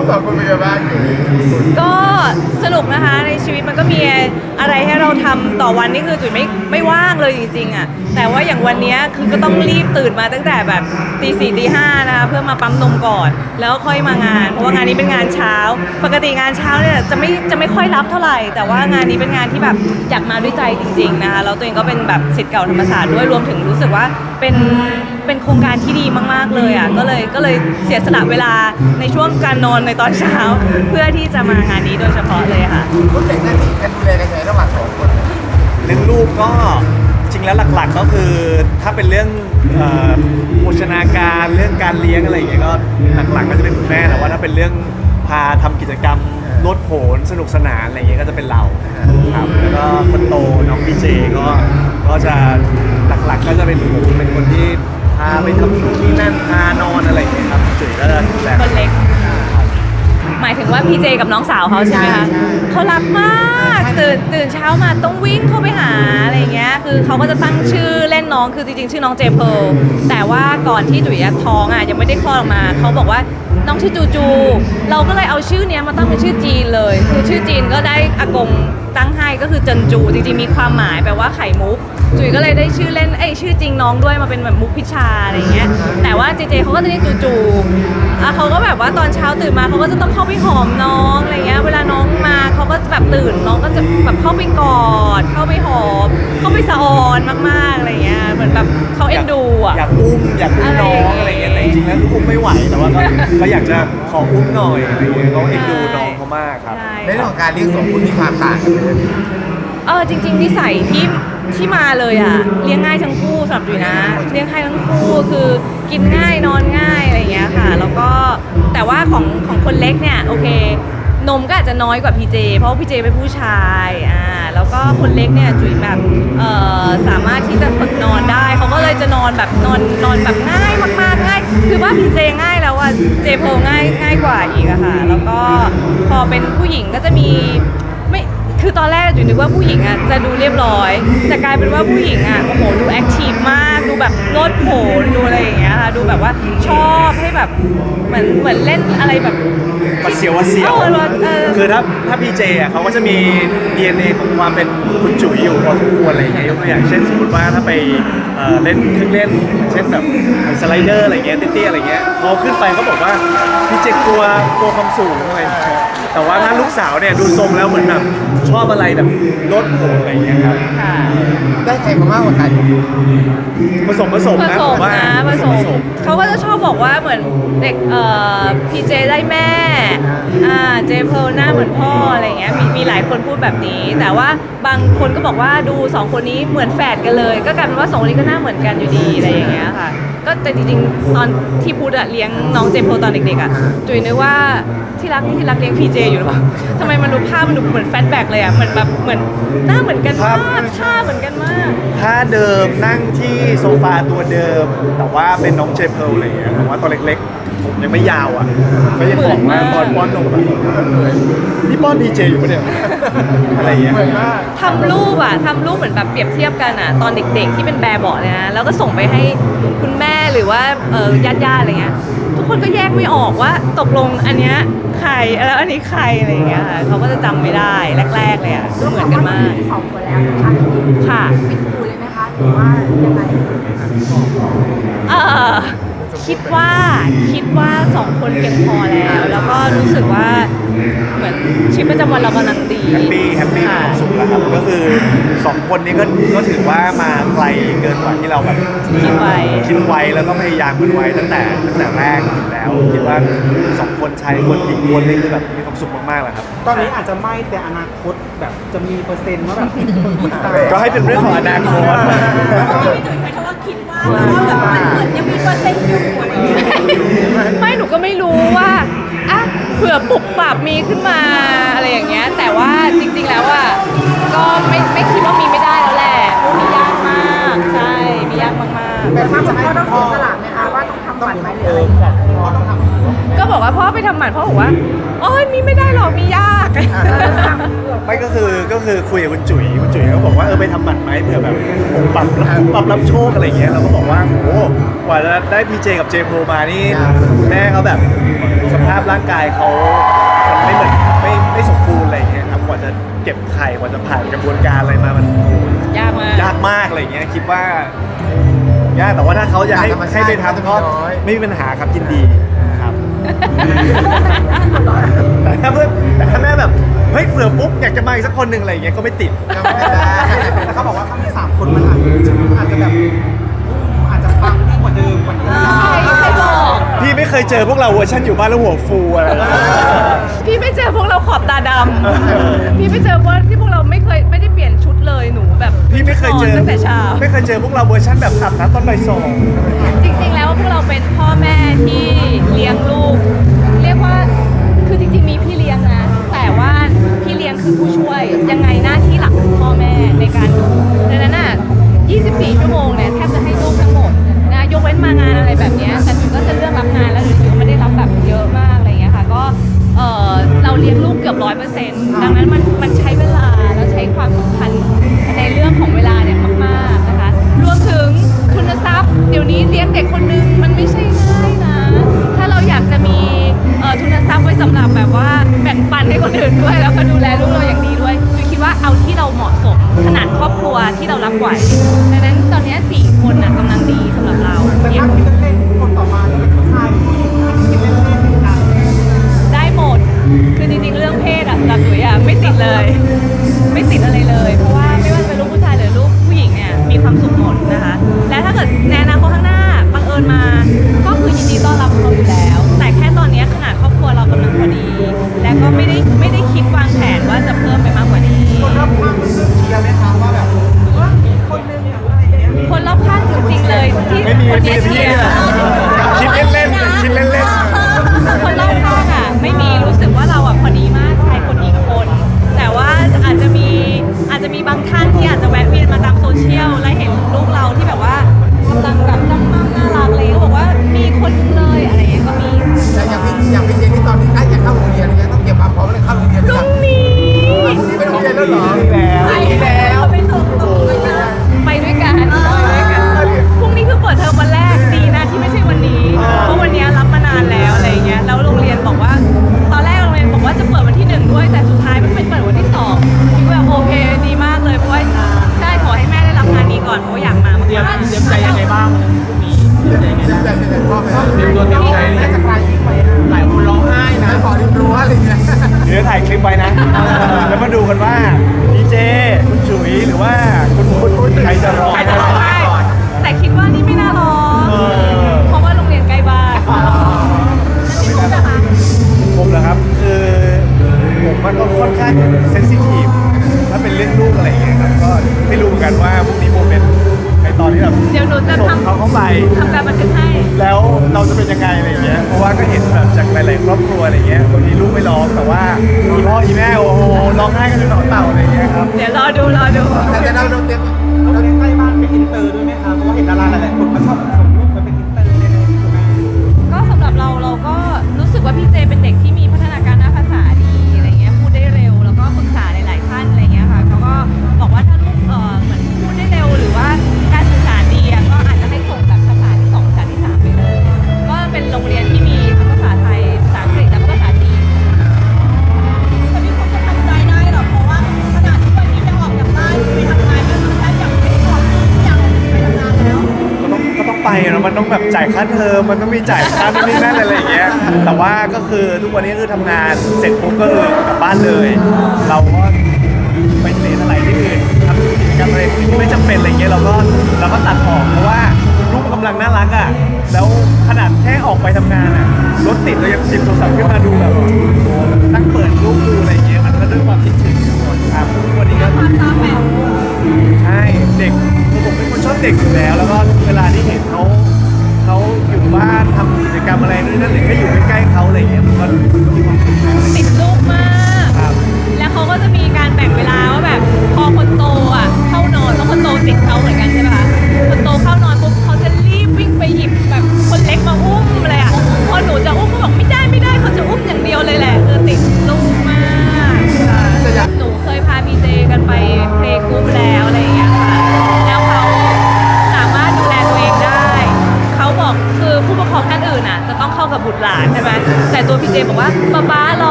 กสองคนเป็นยังไงบ้างก็สนุกนะคะในชีวิตมันก็มีอะไรให้เราทำต่อวันนี่คือจุ๋ยไม่ไม่ว่างเลยจริงๆอะแต่ว่าอย่างวันนี้คือก็ต้องรีบตื่นมาตั้งแต่แบบตีสี่ตีห้านะคะเพื่อมาปั๊มนมก่อน แล้วค่อยมางาน เพราะว่างานนี้เป็นงานเช้า ปกติงานเช้าเนี่ยจะไม่จะไม่ค่อยรับเท่าไหร่ แต่ว่างานนี้เป็นงานที่แบบอยากมาด้วยใจจริงๆนะคะแล้วตัวเองก็เป็นแบบศิษย์เก่าธรรมศาสตร์ด้วยรวมถึงรู้สึกว่าเป็นเป็นโครงการที่ดีมาก ๆเลยอะก็เลยก็เลยเสียสละเวลาในช่วงการนอนในตอนเช้า เพื่อที่จะมางานนี้โดยเฉพาะเลยค่ะ คุณแบ่งหน้าที่กันดูแลกันยังไงระหว่างสองคนเรื่องลูกก็จริงแล้วหลักๆก็คือถ้าเป็นเรื่องเอ่อโภชนาการเรื่องการเลี้ยงอะไรอย่างเงี้ยก็หลักๆก็จะเป็นคุณแม่แต่ว่าถ้าเป็นเรื่องพาทำกิจกรรมลดโผนสนุกสนานอะไรอย่างเงี้ยก็จะเป็นเราครับแล้วก็คนโตน้องพีเจก็ก็จะหลักๆก็จะเป็นผมเป็นคนที่พาไปทำนู่นนี่นั่นพานอนอะไรอย่างเงี้ยครับจุ๋ยก็จะดูแล คนเล็ก หมายถึงว่าพี่เจกับน้องสาวเขาใช่ไหมคะเขารักมากตื่นตื่นเช้ามาต้องวิ่งเข้าไปหาอะไรอย่างเงี้ยคือเขาก็จะตั้งชื่อเล่นน้องคือจริงๆ ชื่อน้องเจเพร์ลแต่ว่าก่อนที่จุ๋ยอะท้องอะยังไม่ได้คลอดออกมาเขาบอกว่าน้องชื่อจูจู เราก็เลยเอาชื่อเนี้ยมาตั้งเป็นชื่อจีนเลย คือชื่อจีนก็ได้อากงตั้งให้ก็คือเจินจูจริงๆมีความหมายแปลว่าไข่มุก จุ๋ยก็เลยได้ชื่อเล่นเอ้ยชื่อจริงน้องด้วยมาเป็นแบบมุกพิชาอะไรอย่างเงี้ย แต่ว่าเจเจเขาก็จะเรียกจูจูอะเขาก็แบบว่าตอนเช้าตื่นมาเขาก็จะต้องเข้าไปหอมน้องอะไรเงี้ย เวลาน้องมาเขาก็จะแบบตื่นน้องก็จะแบบเข้าไปกอด เข้าไปหอม เข้าไปสะออนมากๆอะไรเงี้ย เหมือนแบบเขาเอ็นดูอะ อยากอุ้มอยากอุ้มน้องอะไรอย่างเงี้ยแต่จริงๆแล้วอุ้มไม่ไหวแต่ว่าก็ก็อยากจะขออุ้มหน่อยอะไรอย่างเงี้ยเขาเอ็นดูน้องเขามากครับ ใช่ ในเรื่องของการเลี้ยงสองคนมีความต่างกันไหม เออจริงๆนิสัยที่ที่มาเลยอะเลี้ยงง่ายทั้งคู่สำหรับจุ๋ยนะเลี้ยงง่ายทั้งคู่คือกินง่ายนอนง่ายอะไรอย่างเงี้ยค่ะ แล้วก็แต่ว่าของของคนเล็กเนี่ยโอเคนมก็อาจจะน้อยกว่าพีเจ เพราะพีเจเป็นผู้ชายอ่าแล้วก็คนเล็กเนี่ยจุ๋ยแบบเอ่อสามารถที่จะฝึกนอนได้เขาก็เลยจะนอนแบบนอนนอนแบบง่ายมากๆง่ายคือว่าพีเจง่ายแล้วอะเจโพง่ายง่ายกว่าอีกอะค่ะ แล้วก็พอเป็นผู้หญิงก็จะมี คือตอนแรกจุ๋ยนึกว่าผู้หญิงอะจะดูเรียบร้อย แต่กลายเป็นว่าผู้หญิงอะโอ้โหดูแอคทีฟมากดูแบบโลดโผนดูอะไรอย่างเงี้ยค่ะดูแบบว่าชอบให้แบบเหมือนเหมือนเล่นอะไรแบบ วัดเสียววัดเสียวออเออ คือถ้าถ้าพีเจอะเขาก็จะมี DNA ของความเป็นคุณจุ๋ยอยู่พอสมควรอะไรอย่างเงี้ยยกตัวอย่างเช่นสมมติว่าถ้าไปเอ่อเล่นเครื่องเล่นอย่างเช่นแบบสไลเดอร์อะไรเงี้ยเตี้ยๆอะไรเงี้ยพอขึ้นไปเขาบอกว่าพีเจกลัวกลัวความสูงอะไรอย่างเงี้ย แต่ว่าถ้าลูกสาวเนี่ยดูทรงแล้วเหมือนแบบชอบอะไรแบบลดโผอะไรอย่างเงี้ยครับค่ะ ได้ใครมามากกว่ากันผสมผสมผนะสผมมว่านะผสมเขาก็จะชอบบอกว่าเหมือนเด็กเอ่อพีเจได้แม่อ่าเจเพลหน้าเหมือนพ่ออะไรเงี้ยมีมีหลายคนพูดแบบนี้ แต่ว่าบางคนก็บอกว่าดูสองคนนี้เหมือนแฝดกันเลย ก็กลายเป็นว่าสองคนนี้ก็หน้าเหมือนกันอยู่ดีอะไรอย่างเงี้ยค่ะ ก็แต่จริงๆตอนที่พูดอะเลี้ยงน้องเจเพตอนเด็กๆอะจุยนึกว่าที่รักนี่ที่รักเลี้ยงพีเจอยู่หรือเปล่าทำไมมันดูภาพมันดูเหมือนแฟลชแบ็กเลยอะเหมือนแบบเหมือนหน้าเหมือนกันมากท่าเหมือนกันมาก ถ้าเดิมนั่งที่โซฟาตัวเดิม แต่ว่าเป็นน้องเจเพลอะไรอย่างเงี้ยผมว่าตอนเล็กๆ ผมยังไม่ยาวอะก็ยังบอกว่าตอนป้อนนมแบบนี่ป้อนพีเจอยู่ปะเนี่ยอะไรอย่างเงี้ยเหมือนมากทำรูปอะทำรูปเหมือนแบบเปรียบเทียบกันอะตอนเด็กๆที่เป็นแบบเบาะเนี่ยนะ แล้วก็ส่งไปให้คุณแม่หรือว่าเออญาติๆอะไรเงี้ยทุกคนก็แยกไม่ออกว่าตกลงอันเนี้ยใครแล้วอันนี้ใครอะไรอย่างเงี้ยค่ะเขาก็จะจำไม่ได้แรกๆเลยอะก็เหมือนกันมากสองคนแล้วนะคะค่ะปิดคูเลยไหมคะหรือว่ายังไงเออ คิดว่าคิดว่าสองคนเพียงพอแล้ว แล้วก็รู้สึกว่าเหมือนชีวิตประจำวันเรากำลังดีแฮปปี้แฮปปี้มีค่ะ ความสุข แล้วครับ ก็คือสองคนนี้ก็ก็ถือว่ามาไกลเกินกว่าที่เราแบบคิดไว้ คิดไว้แล้วก็พยายามกันไว้ตั้งแต่ตั้งแต่แรกอยู่แล้วคิดว่าสองคนชายคนหญิงคนนี่คือแบบมีความสุขมากๆแหละครับ ตอนนี้อาจจะไม่แต่อนาคตแบบจะมีเปอร์เซ็นต์ว่าแบบคนตาย ก็ให้เป็นเรื่องของอนาคตไม่หนูก็ไม่รู้ว่าอะเผื่อปรับปรับมีขึ้นมาอะไรอย่างเงี้ย แต่ว่าจริงๆแล้วอะ ก็ไม่ไม่คิดว่ามีไม่ได้แล้วแหละมียากมาก ใช่ มียากมากแต่ว่าคุณพ่อต้องเสียสละไหมคะว่าต้องทำฝันไหมหรืออะไรอย่างเงี้ยๆก็บอกว่าพ่อไปทำหมันพ่อบอกว่าโอ้ยมีไม่ได้หรอกมียาก ไม่ก็คือก็คือคุยกับคุณจุ๋ยคุณจุ๋ยก็บอกว่าเออไปทำหมันไหมเผื่อแบบผมปรับปรับรับโชคอะไรอย่างเงี้ยเราก็บอกว่าโอ้กว่าจะได้พีเจกับเจโพมานี่คุณแม่เขาแบบสภาพร่างกายเขามันไม่เหมือนไม่ไม่สม กว่าจะเก็บไข่กว่าจะผ่านกระบวนการอะไรมามันยากมาก ยากมากอะไรอย่างเงี้ยคิดว่ายากแต่ว่าถ้าเขาจะให้ธรรมชาติให้ไปทำก็น้อย ไม่มีปัญหาครับยินดีครับ แต่ถ้าเพื่อนแต่ถ้าแม่แบบเฮ้ยเผื่อปุ๊บอยากจะมาอีกสักคนหนึ่งอะไรอย่างเงี้ยก็ไม่ติด ก็ไม่ได้แต่เขาบอกว่าถ้ามีสามคนมันอาจจะชีวิตอาจจะแบบอาจจะปังยิ่ง กว่าเดิมกว่านี้ใครใครบอกพี่ไม่เคยเจอพวกเราเวอร์ชันอยู่บ้านแล้วหัวฟูอะไรนะพี่ไม่เจอพวกเราขอบตาดำพี่ไม่เจอว่าที่พวกเราไม่เคยไม่ได้เปลี่ยนชุดเลยหนูแบบพี่ไม่เคยเจอนตั้งแต่เช้า ไม่เคยเจอพวกเราเวอร์ชันแบบอาบน้ำตอนบ่ายสองจริงๆแล้วพวกเราเป็นพ่อแม่ที่ เปอร์เซ็นต์ดังนั้นมันมันใช้เวลาแล้วใช้ความสำคัญในเรื่องของเวลาเนี่ยมากๆนะคะ รวมถึงทุนทรัพย์เดี๋ยวนี้เลี้ยงเด็กคนนึงมันไม่ใช่ง่ายนะ ถ้าเราอยากจะมีเอ่อทุนทรัพย์ไว้สำหรับแบบว่าแบ่งปันให้คนอื่นด้วย แล้วก็ดูแลลูกเราอย่างดีด้วยจุยคิดว่าเอาที่เราเหมาะสมขนาดครอบครัวที่เรารับไหวดังนั้นตอนเนี้สี่คนน่ะกำลังดีสำหรับเรา แต่เยี่ยถ้ามคิดเล่น ติดเลย ไม่ติดอะไรเลย เพราะว่าไม่ว่าจะเป็นลูกผู้ชายหรือลูกผู้หญิงเนี่ยมีความสุขหมดนะคะ และถ้าเกิดในอนาคตข้างหน้าบังเอิญมา ก็คือยินดีต้อนรับเขาอยู่แล้ว แต่แค่ตอนเนี้ยขนาดครอบครัวเรากำลังพอดี และก็ไม่ได้ไม่ได้คิดวางแผนว่าจะเพิ่มไปมากกว่านี้ คนรอบข้างเพื่อนๆเชียร์ไหมคะว่าแบบเออมีคนนึงอะไรอย่างเงี้ยมีคนรอบข้างจริงๆเลยที่ไม่มีคนมีเนี้ยแต่พี่เชียร์ ถ่ายคลิปไว้นะ แล้วมาดูกันว่าดีเจคุณจุ๋ยหรือว่าคุณคุณคุณใครจะร้องใครจะร้องไห้แต่คิดว่านี่ไม่น่าร้องเออเพราะว่าโรงเรียนใกล้บ้านพี่มุกนะคะผมเหรอครับคือผมมันก็ค่อนข้างเซนซิทีฟถ้าเป็นเรื่องลูกอะไรอย่างเงี้ยครับก็ไม่รู้เหมือนกันว่าพรุ่งนี้โมเมนต์ในตอนที่แบบเดี๋ยวหนูจะส่งทำเขาเข้าไปทำการบันทึกให้ แล้วเราจะเป็นยังไงอะไรอย่างเงี้ยเพราะว่าก็เห็นแบบจากหลาย ๆ ครอบครัวอะไรเงี้ยบางทีลูกไม่ร้องแต่ว่าอีพ่ออีแม่โอ้โหร้องไห้กันเป็นหนอนเต่าอะไรอย่างเงี้ยครับเดี๋ยวรอดูรอดูแต่แต่เราเราเตรียมเราเรียนใกล้บ้านเป็นอินเตอร์ด้วยไหมคะเพราะว่าเห็นดาราหลายๆคนก็ชอบส่งรูปไปเป็นอินเตอร์เลยนะคุณแม่ก็สำหรับเราเราก็รู้สึกว่าพี่เจเป็นเด็กที่ ต้องมีจ่ายค่านู่นนี่นั่นอะไรอย่างเงี้ย แต่ว่าก็คือทุกวันนี้คือทำงานเสร็จปุ๊บก็คือกลับบ้านเลย เราก็ไปเรียนอะไรที่อื่นทำกิจกรรมอะไรที่ไม่จำเป็นอะไรเงี้ยเราก็เราก็ตัดออกเพราะว่าลูกมันกำลังน่ารักอะแล้วขนาดแค่ออกไปทำงานอะรถติดเรายังหยิบโทรศัพท์ขึ้นมาดูแบบตั้งเปิดรูปดูอะไรเงี้ยมันก็ด้วยความคิดถึงครับทุกวันนี้ก็ใช่เด็กคือผมเป็นคนชอบเด็กอยู่แล้ว แล้วก็เวลาที่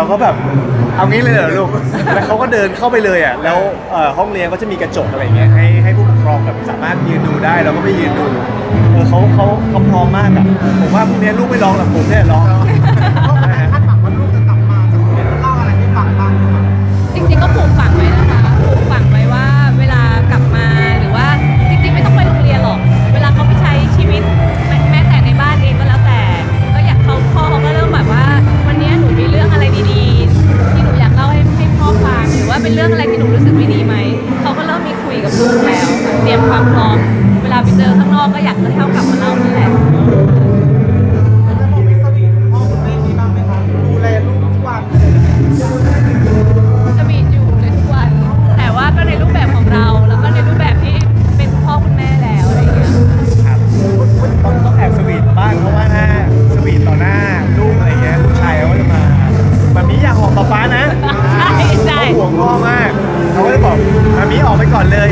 เราก็แบบเอางี้เลยเหรอลูกแล้วเขาก็เดินเข้าไปเลยอะแล้วเอ่อห้องเรียนก็จะมีกระจกอะไรเงี้ยให้ให้ผู้ปกครองแบบสามารถยืนดูได้เราก็ไปยืนดูเออเขาเขาเขาพร้อมมากอะผมว่าพรุ่งนี้ลูกไม่ร้องหรอกผมเนี่ยร้อง ความพร้อม เวลาไปเจอข้างนอกก็อยากจะให้เขากลับมาเล่านั่แหละ แล้วจะบอกไม่สวีทพ่อคุณแม่มีบ้างไหมครับดูแลลูกทุกวันอะไรอย่างเงี้ยสวีอยู่เลยทุกวัน แต่ว่าก็ในรูปแบบของเรา แล้วก็ในรูปแบบที่เป็นคุณพ่อคุณแม่แล้วอะไรอย่างเงี้ย ครับต้องต้องแอบสวีทบ้างเพราะว่าถ้าสวีทต่อหน้าลูกอะไรเงี้ยลูกชายเขาก็จะมาแบบนี้อยากหอมป๊าป๊านะใช่ใช่ เขาห่วงพ่อมากเขาก็จะบอกมามีออกไปก่อนเลย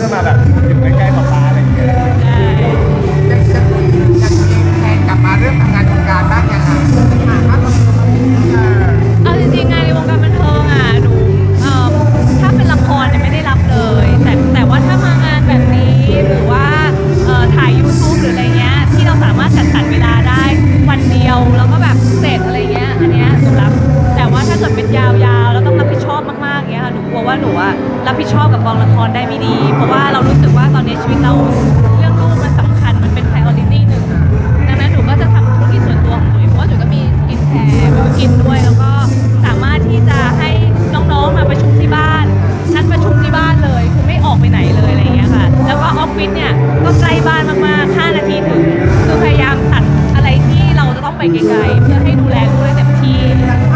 จะมาแบบอยู่ใกล้ๆป๊าป๊าอะไรอย่างเงี้ยใช่ยังจะคุยยังมีแทนกลับมาเรื่องทำงานทำการบ้างยังไงอะ ไกลๆเพื่อให้ดูแลลูกได้เต็มที่